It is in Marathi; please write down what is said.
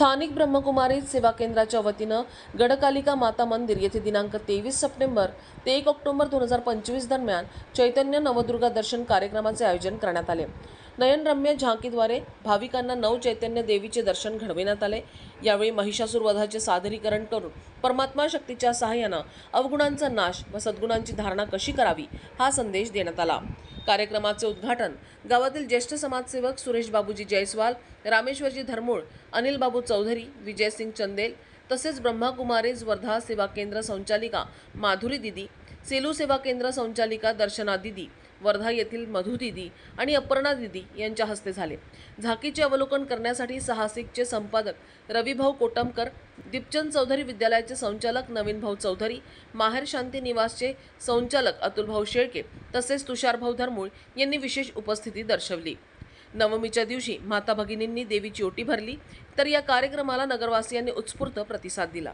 स्थानिक ब्रह्मकुमारी सेवा केंद्राच्या वतीनं गडकालिका माता मंदिर येथे दिनांक तेवीस सप्टेंबर ते एक ऑक्टोबर दोन हजार पंचवीस दरम्यान चैतन्य नवदुर्गा दर्शन कार्यक्रमाचे आयोजन करण्यात आले. नयनरम्य झाकीद्वारे भाविकांना नव चैतन्य देवीचे दर्शन घडविण्यात आले. यावेळी महिषासूर वधाचे सादरीकरण करून परमात्मा शक्तीच्या सहाय्यानं अवगुणांचा नाश व सद्गुणांची धारणा कशी करावी हा संदेश देण्यात आला. कार्यक्रमाचे उद्घाटन गावातील ज्येष्ठ समाजसेवक सुरेश बाबूजी जयस्वाल रामेश्वरजी धर्मूळ अनिल बाबू चौधरी विजयसिंग चंदेल तसेच ब्रह्माकुमारीज वर्धा सेवा केंद्र संचालिका माधुरी दिदी सेलू सेवा केंद्र संचालिका दर्शना दिदी वर्धा येथील मधु दिदी आणि अपर्णा दिदी यांच्या हस्ते झाले. झाकीचे अवलोकन करण्यासाठी साहसिकचे संपादक रविभाऊ कोटमकर दीपचंद चौधरी विद्यालयाचे संचालक नवीन भाऊ चौधरी माहेर शांती निवासचे संचालक अतुलभाऊ शेळके तसेच तुषारभाऊ धर्मूळ यांनी विशेष उपस्थिती दर्शवली. नवमीच्या दिवशी माता भगिनींनी देवीची ओटी भरली तर या कार्यक्रमाला नगरवासियांनी उत्स्फूर्त प्रतिसाद दिला.